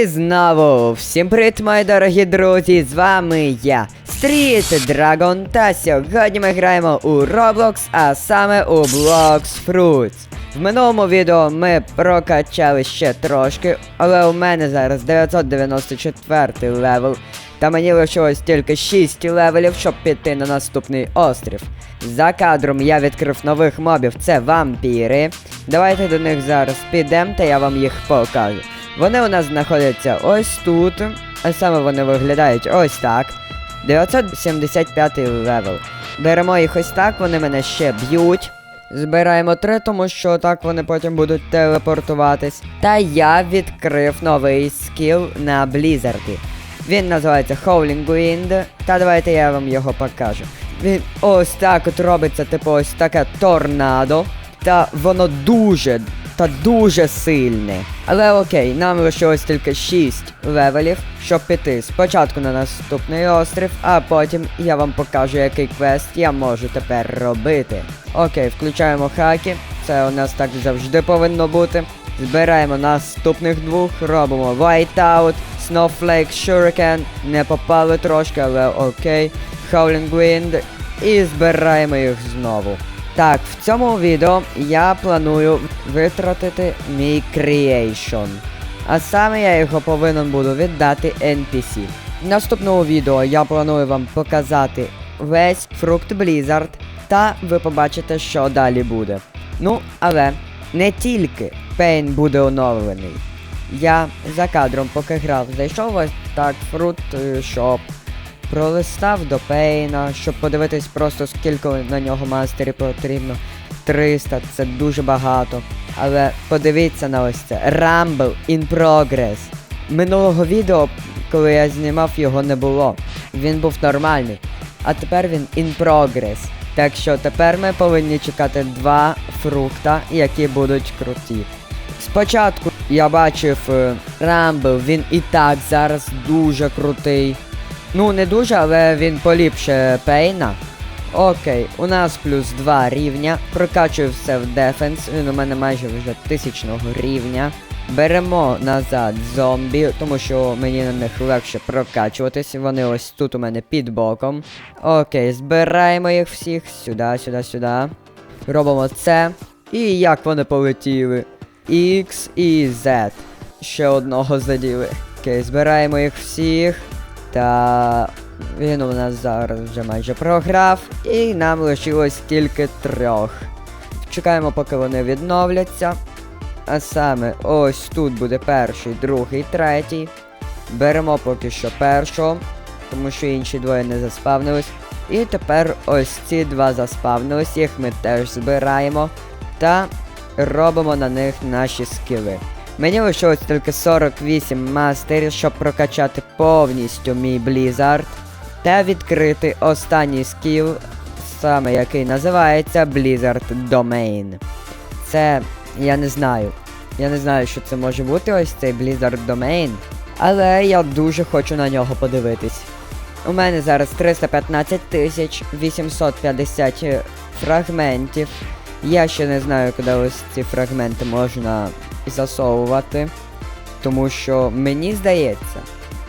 І знову всім привіт, мої дорогі друзі! З вами я, Street Dragon, та сьогодні ми граємо у Roblox, а саме у Blox Fruits. В минулому відео ми прокачали ще трошки, але у мене зараз 994 левел, та мені лишилось тільки 6 левелів, щоб піти на наступний острів. За кадром я відкрив нових мобів, це вампіри. Давайте до них зараз підемо, та я вам їх покажу. Вони у нас знаходяться ось тут, а саме вони виглядають ось так. 975 левел. Беремо їх ось так, вони мене ще б'ють. Збираємо три, тому що так вони потім будуть телепортуватись. Та я відкрив новий скіл на Блізарді. Він називається Howling Wind. Та давайте я вам його покажу. Він ось так от робиться, типу ось таке торнадо. Та воно дуже та дуже сильне. Але окей, нам лишилось тільки 6 левелів, щоб піти спочатку на наступний острів, а потім я вам покажу, який квест я можу тепер робити. Окей, включаємо хаки. Це у нас так завжди повинно бути. Збираємо наступних двох, робимо Whiteout, Snowflake, Shuriken. Не попали трошки, але окей. Howling Wind. І збираємо їх знову. Так, в цьому відео я планую витратити мій creation. А саме я його повинен буду віддати NPC. В наступному відео я планую вам показати весь фрукт Blizzard, та ви побачите, що далі буде. Ну, але не тільки Пейн буде оновлений. Я за кадром поки грав, зайшов ось так фрут шоп, пролистав до Пейна, щоб подивитись просто скільки на нього мастерів потрібно. 300, це дуже багато. Але подивіться на ось це. Rumble in progress. Минулого відео, коли я знімав, його не було. Він був нормальний. А тепер він in progress. Так що тепер ми повинні чекати два фрукта, які будуть круті. Спочатку я бачив е, Rumble, він і так зараз дуже крутий. Ну, не дуже, але він поліпше Пейна. Окей, у нас плюс 2 рівня. Прокачую все в дефенс. Він у мене майже вже тисячного рівня. Беремо назад зомбі, тому що мені на них легше прокачуватись. Вони ось тут у мене під боком. Окей, збираємо їх всіх сюди, сюди, сюди. Робимо це. І як вони полетіли? X і Z. Ще одного заділи. Окей, збираємо їх всіх. Та він у нас зараз вже майже програв. І нам лишилось тільки трьох. Чекаємо, поки вони відновляться. А саме ось тут буде перший, другий, третій. Беремо поки що першого, тому що інші двоє не заспавнились. І тепер ось ці два заспавнились, їх ми теж збираємо. Та робимо на них наші скіли. Мені лишилось тільки 48 мастерів, щоб прокачати повністю мій Blizzard та відкрити останній скіл, саме який називається Blizzard Domain. Це я не знаю. Я не знаю, що це може бути ось цей Blizzard Domain, але я дуже хочу на нього подивитись. У мене зараз 315 тисяч 850 фрагментів. Я ще не знаю, куди ось ці фрагменти можна засовувати. Тому що мені здається,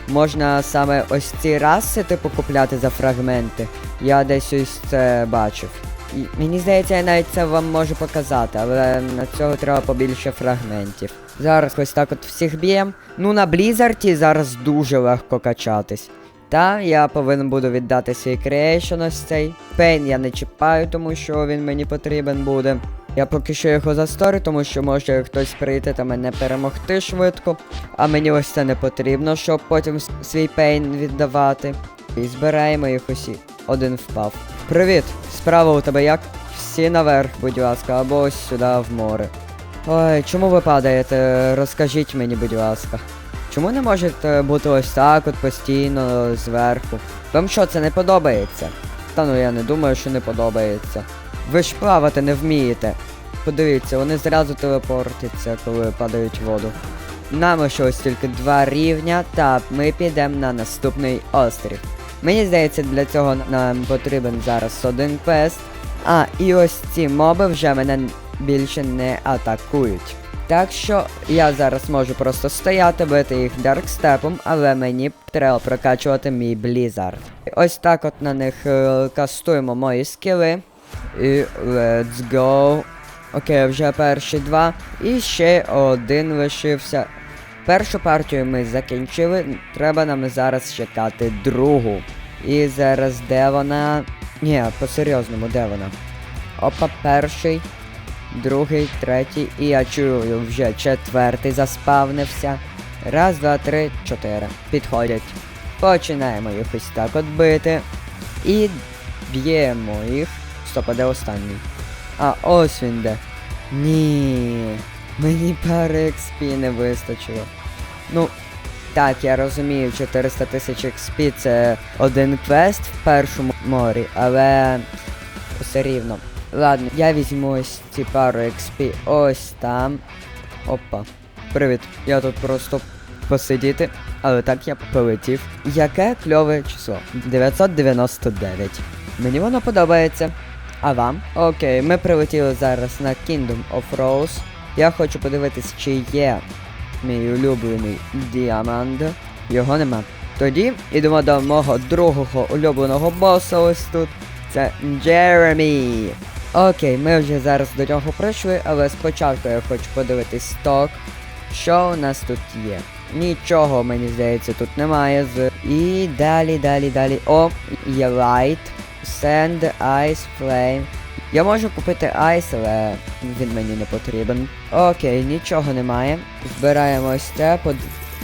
можна саме ось ці раси типу купляти за фрагменти. Я десь ось це бачив. І мені здається, я навіть це вам можу показати, але на цього треба побільше фрагментів. Зараз ось так от всіх б'єм. Ну на Блізарді зараз дуже легко качатись. Та я повинен буду віддати свій креейшн ось цей. Пейн я не чіпаю, тому що він мені потрібен буде. Я поки що його засторю, тому що може хтось прийти та мене перемогти швидко. А мені ось це не потрібно, щоб потім свій пейн віддавати. І збираємо їх усі. Один впав. Привіт! Справа у тебе як? Всі наверх, будь ласка, або ось сюди в море. Ой, чому ви падаєте? Розкажіть мені, будь ласка. Чому не можете бути ось так от постійно зверху? Вам що, це не подобається? Та ну я не думаю, що не подобається. Ви ж плавати не вмієте. Подивіться, вони зразу телепортяться, коли падають в воду. Нам лишилось тільки два рівня, та ми підемо на наступний острів. Мені здається, для цього нам потрібен зараз один квест. А, і ось ці моби вже мене більше не атакують. Так що я зараз можу просто стояти, бити їх даркстепом, але мені треба прокачувати мій Blizzard. Ось так от на них е, кастуємо мої скіли. І let's go. Окей, вже перші два. І ще один лишився. Першу партію ми закінчили. Треба нам зараз чекати другу. І зараз де вона. Ні, по-серйозному, де вона? Опа, перший, другий, третій. І я чую, вже четвертий заспавнився. Раз, два, три, чотири. Підходять. Починаємо їх ось так от бити. І б'ємо їх. Стоп, а де останній? А, ось він де. Ні. Мені пари XP не вистачило. Ну, так, я розумію, 400 тисяч XP це один квест в першому морі, але все рівно. Ладно, я візьму ось ці пару XP ось там. Опа. Привіт. Я тут просто посидіти, але так я полетів. Яке кльове число? 999. Мені воно подобається. А вам? Окей, ми прилетіли зараз на Kingdom of Rose. Я хочу подивитись, чи є мій улюблений діамант. Його нема. Тоді йдемо до мого другого улюбленого боса ось тут. Це Джеремі. Окей, ми вже зараз до нього прийшли, але спочатку я хочу подивитись сток. Що у нас тут є? Нічого, мені здається, тут немає. І далі, далі, далі. О, є Light, Sand, Ice, Flame. Я можу купити Ice, але він мені не потрібен. Окей, нічого немає. Збираємо ось це. Под...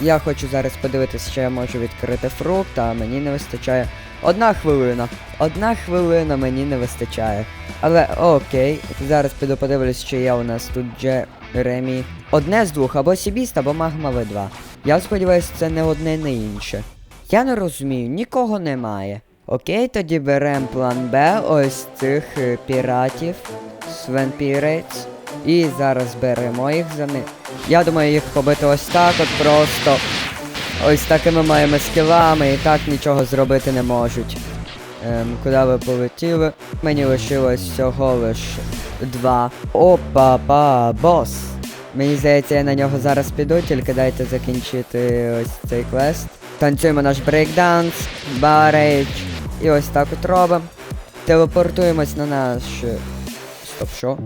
Я хочу зараз подивитися, що я можу відкрити фрукт, а мені не вистачає. Одна хвилина. Одна хвилина мені не вистачає. Але окей, зараз піду подивлюсь, чи є у нас тут Джеремі. Одне з двох, або Сібіст, або Магма В2. Я сподіваюся, це не одне, не інше. Я не розумію, нікого немає. Окей, тоді беремо план Б, ось цих е, піратів. Свен Pirates. І зараз беремо їх за них. Я думаю, їх побити ось так, от просто. Ось такими моїми скілами і так нічого зробити не можуть. Ем, куди ви полетіли? Мені лишилось всього лиш два. Опа, па, бос. Мені здається, я на нього зараз піду, тільки дайте закінчити ось цей квест. Танцюємо наш брейкданс, барейдж. І ось так от робимо. Телепортуємось на наш. е, Стоп, що?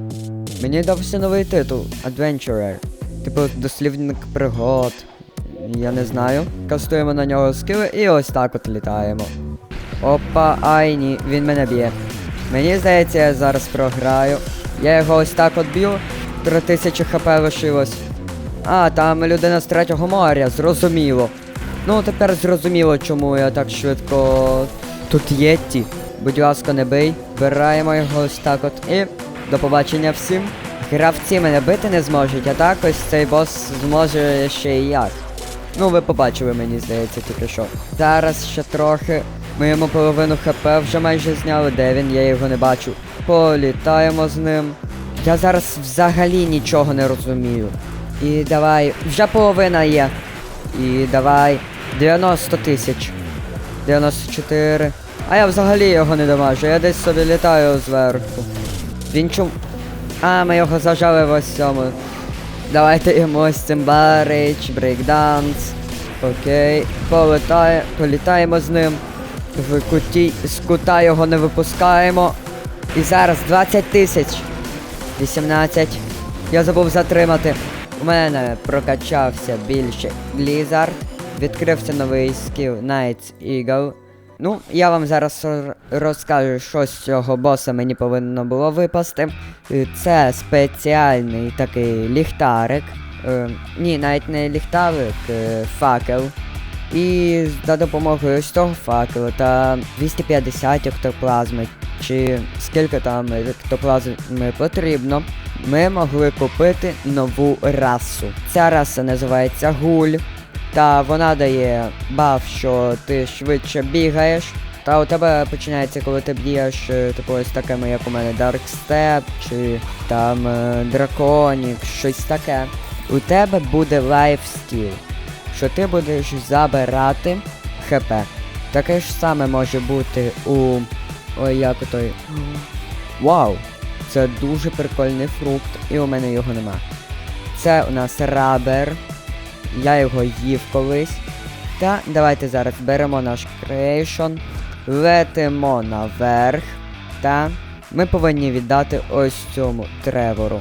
Мені дався новий титул Adventurer. Типу дослівник пригод. Я не знаю. Кастуємо на нього скили і ось так от літаємо. Опа, ай ні, він мене б'є. Мені здається, я зараз програю. Я його ось так от б'ю. 3000 хп лишилось. А, там людина з третього моря, зрозуміло. Ну, тепер зрозуміло, чому я так швидко. Тут Єтті. Будь ласка, не бий. Вбираємо його ось так от. І до побачення всім. Гравці мене бити не зможуть, а так ось цей бос зможе ще і як. Ну, ви побачили, мені здається, тільки що. Зараз ще трохи. Ми йому половину хп вже майже зняли, де він, я його не бачу. Політаємо з ним. Я зараз взагалі нічого не розумію. І давай. Вже половина є. І давай. 90 тисяч. 94. А я взагалі його не дамажу, я десь собі літаю зверху. Він чум. А, ми його зажали в ось. Давайте йому ось брейкданс. Окей. Політає, політаємо з ним. В куті, з кута його не випускаємо. І зараз 20 тисяч. 18. Я забув затримати. У мене прокачався більше Blizzard. Відкрився новий скіл Knights Eagle. Ну, я вам зараз розкажу, що з цього боса мені повинно було випасти. Е, Це спеціальний такий ліхтарик. Е, ні, навіть не ліхтарик, е, факел. І за допомогою ось цього факелу та 250 октоплазми, чи скільки там октоплазми потрібно, ми могли купити нову расу. Ця раса називається гуль. Та вона дає баф, що ти швидше бігаєш. Та у тебе починається, коли ти б'єш, е, типу ось такими, як у мене Dark Step, чи там е, Драконік, щось таке. У тебе буде лайфстіл, що ти будеш забирати ХП. Таке ж саме може бути у. Ой, як той. Вау! Це дуже прикольний фрукт, і у мене його нема. Це у нас рабер. Я його їв колись. Та давайте зараз беремо наш крейшн, летимо наверх. Та ми повинні віддати ось цьому тревору.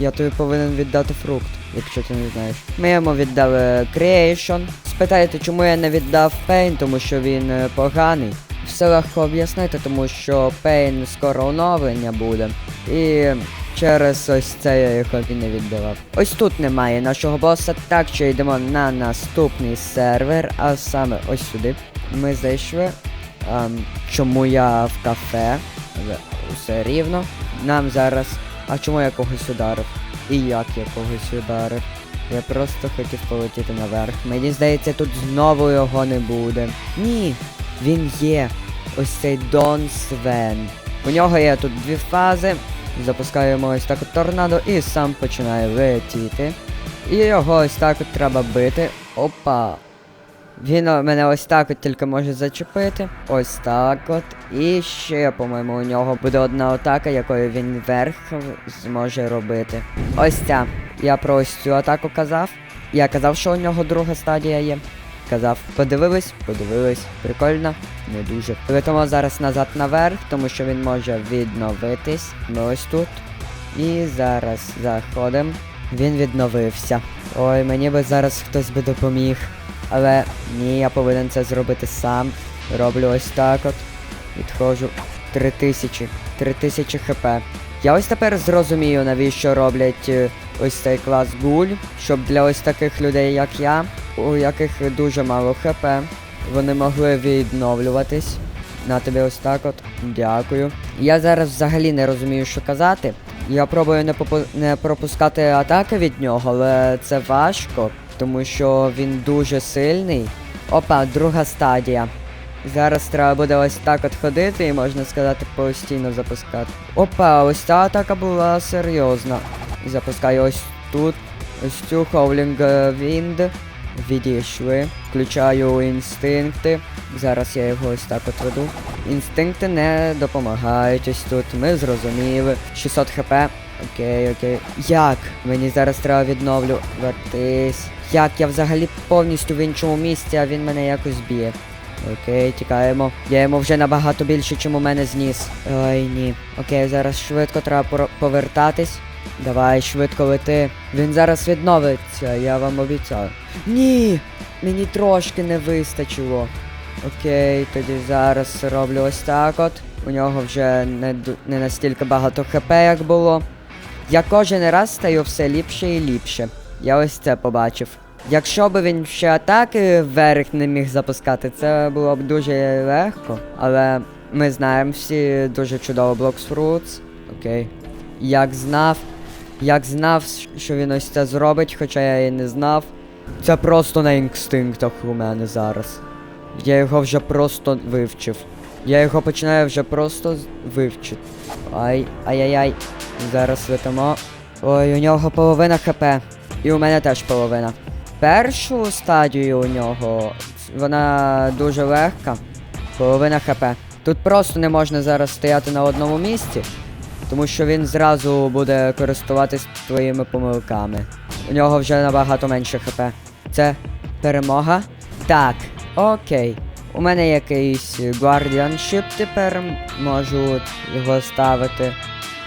Я тобі повинен віддати фрукт, якщо ти не знаєш. Ми йому віддали Creation. Спитаєте, чому я не віддав Pain, тому що він е, поганий. Все легко об'яснити, тому що Pain скоро оновлення буде. І через ось це я його не віддавав. Ось тут немає нашого боса, так що йдемо на наступний сервер, а саме ось сюди. Ми зайшли. Ем, чому я в кафе? Але Все рівно. Нам зараз. А чому я когось ударив? І як я когось ударив? Я просто хотів полетіти наверх. Мені здається, тут знову його не буде. Ні, він є. Ось цей Дон Свен. У нього є тут дві фази. Запускаємо ось так от торнадо і сам починає летіти. І його ось так от треба бити. Опа. Він мене ось так от тільки може зачепити. Ось так от. І ще, по-моєму, у нього буде одна атака, якою він вверх зможе робити. Ось ця. Я про ось цю атаку казав. Я казав, що у нього друга стадія є. Казав, подивились, подивились. Прикольно, не дуже. Летимо зараз назад наверх, тому що він може відновитись. Ми ось тут. І зараз заходимо. Він відновився. Ой, мені би зараз хтось би допоміг. Але ні, я повинен це зробити сам. Роблю ось так от. Відходжу. 3000. 3000 хп. Я ось тепер зрозумію, навіщо роблять е, ось цей клас гуль, щоб для ось таких людей, як я, у яких дуже мало хп, вони могли відновлюватись. На тобі ось так от. Дякую. Я зараз взагалі не розумію, що казати. Я пробую не, попу- не пропускати атаки від нього, але це важко, тому що він дуже сильний. Опа, друга стадія. Зараз треба буде ось так от ходити і можна сказати постійно запускати. Опа, ось ця атака була серйозна. Запускаю ось тут. Ось цю Howling Wind. Відійшли. Включаю інстинкти. Зараз я його ось так от веду. Інстинкти не допомагають ось тут. Ми зрозуміли. 600 хп. Окей, окей. Як? Мені зараз треба відновлюватись. Як? Я взагалі повністю в іншому місці, а він мене якось б'є. Окей, тікаємо. Я йому вже набагато більше, чим у мене зніс. Ой, ні. Окей, зараз швидко треба повертатись. Давай, швидко лети. Він зараз відновиться, я вам обіцяю. Ні! Мені трошки не вистачило. Окей, тоді зараз роблю ось так от. У нього вже не, не настільки багато хп, як було. Я кожен раз стаю все ліпше і ліпше. Я ось це побачив. Якщо б він ще атаки вверх не міг запускати, це було б дуже легко. Але ми знаємо всі дуже чудово Blocks. Окей. Як знав, як знав, що він ось це зробить, хоча я і не знав. Це просто на інстинктах у мене зараз. Я його вже просто вивчив. Я його починаю вже просто вивчити. Ай, ай-яй-яй. Зараз летимо. Ой, у нього половина хп. І у мене теж половина. Першу стадію у нього вона дуже легка. Половина хп. Тут просто не можна зараз стояти на одному місці, тому що він зразу буде користуватись твоїми помилками. У нього вже набагато менше хп. Це перемога? Так, окей. У мене якийсь Guardianship тепер можу його ставити.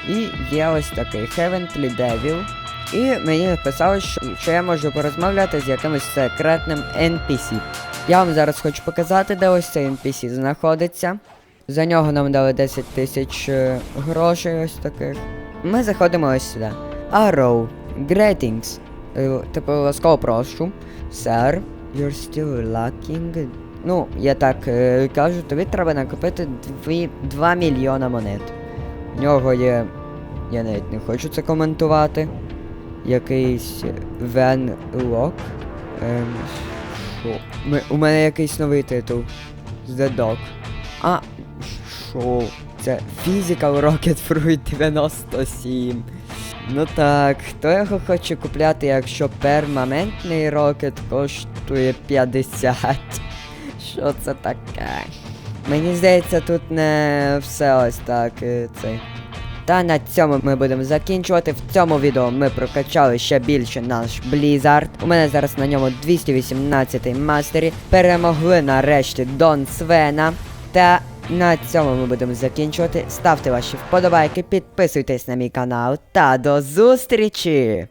І є ось такий Heavenly Devil. І мені написали, що, що я можу порозмовляти з якимось секретним NPC. Я вам зараз хочу показати, де ось цей NPC знаходиться. За нього нам дали 10 тисяч е, грошей ось таких. Ми заходимо ось сюди. Arrow. Greetings. Е, Типу, ласкаво прошу. Sir, you're still lacking. Ну, я так е, кажу, тобі треба накопити 2, 2 мільйона монет. У нього є. Я навіть не хочу це коментувати. Якийсь Вен Лок. Ем, що? У мене якийсь новий титул. The Dog. А, що? Це Physical Rocket Fruit 97. Ну так, хто його хоче купляти, якщо перманентний рокет коштує 50? Що це таке? Мені здається, тут не все ось так. е, Цей. Та на цьому ми будемо закінчувати. В цьому відео ми прокачали ще більше наш Blizzard. У мене зараз на ньому 218 мастері. Перемогли нарешті Дон Свена. Та на цьому ми будемо закінчувати. Ставте ваші вподобайки, підписуйтесь на мій канал та до зустрічі!